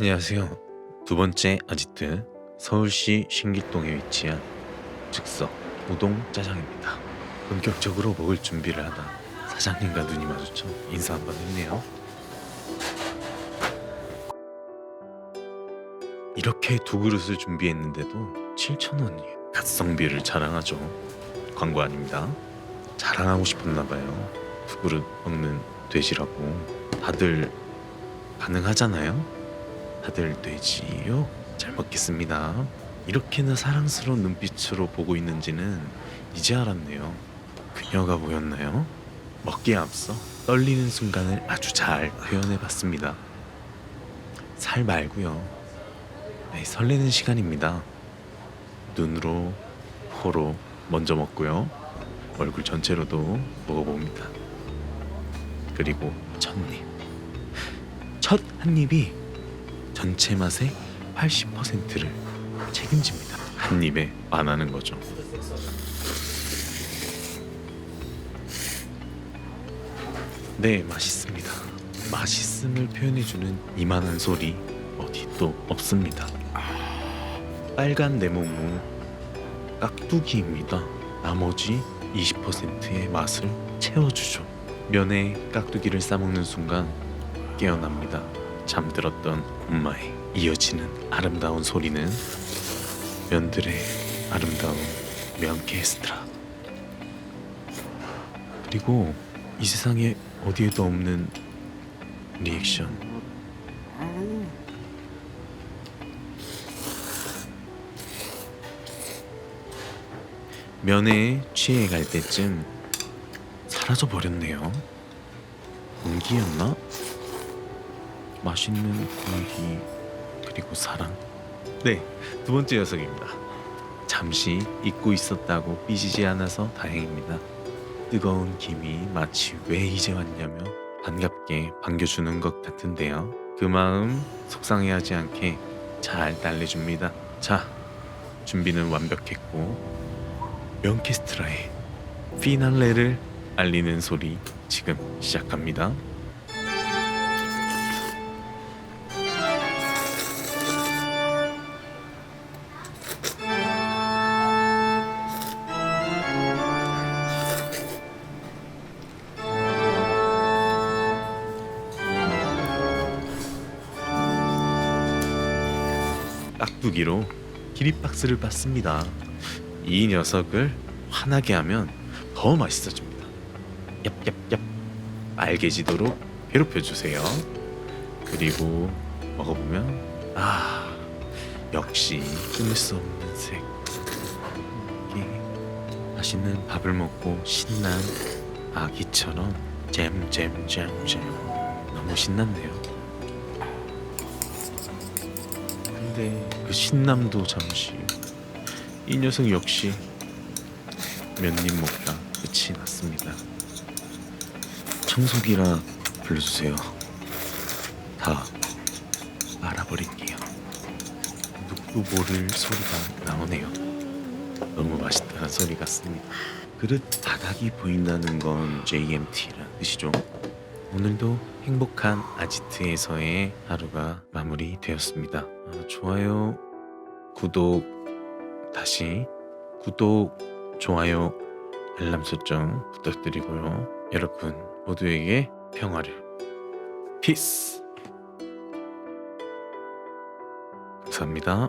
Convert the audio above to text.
안녕하세요. 두 번째 아지트 서울시 신길동에 위치한 즉석 우동 짜장입니다. 본격적으로 먹을 준비를 하다 사장님과 눈이 마주쳐 인사 한번 했네요. 이렇게 두 그릇을 준비했는데도 7,000원이에요. 갓성비를 자랑하죠. 광고 아닙니다. 자랑하고 싶었나 봐요. 두 그릇 먹는 돼지라고 다들 가능하잖아요. 다들 돼지요? 잘 먹겠습니다. 이렇게나 사랑스러운 눈빛으로 보고 있는지는 이제 알았네요. 그녀가 보였나요? 먹기에 앞서 떨리는 순간을 아주 잘 표현해봤습니다. 살 말고요. 네, 설레는 시간입니다. 눈으로, 코로 먼저 먹고요. 얼굴 전체로도 먹어봅니다. 그리고 첫 입. 첫 한 입이 전체 맛의 80%를 책임집니다. 한 입에 반하는 거죠. 네, 맛있습니다. 맛있음을 표현해주는 이만한 소리 어디 또 없습니다. 빨간 네모무 깍두기입니다. 나머지 20%의 맛을 채워주죠. 면에 깍두기를 싸먹는 순간 깨어납니다. 잠들었던 엄마의 이어지는 아름다운 소리는 면들의 아름다운 면케스트라 그리고 이 세상에 어디에도 없는 리액션 면에 취해 갈 때쯤 사라져 버렸네요. 공기였나? 맛있는 공기 그리고 사랑. 네, 두 번째 녀석입니다. 잠시 잊고 있었다고 삐지지 않아서 다행입니다. 뜨거운 김이 마치 왜 이제 왔냐며 반갑게 반겨주는 것 같은데요. 그 마음 속상해하지 않게 잘 달래줍니다. 자, 준비는 완벽했고 명케스트라의 피날레를 알리는 소리 지금 시작합니다. 깍두기로 기립박스를 받습니다. 이 녀석을 화나게 하면 더 맛있어집니다. 얍얍얍 알게지도록 괴롭혀 주세요. 그리고 먹어보면 아 역시 끊을 수 없는 색. 맛있는 밥을 먹고 신난 아기처럼 잼잼잼잼 너무 신났네요. 근데 그 신남도 잠시 이 녀석 역시 몇 입 먹다 끝이 났습니다. 청소기라 불러주세요. 다 알아버릴게요. 누구도 모를 소리가 나오네요. 너무 맛있다는 소리 같습니다. 그릇 바닥이 보인다는 건 JMT란 뜻이죠. 오늘도 행복한 아지트에서의 하루가 마무리되었습니다. 아, 좋아요, 구독, 다시 구독, 좋아요, 알람 설정 부탁드리고요. 여러분 모두에게 평화를. 피스. 감사합니다.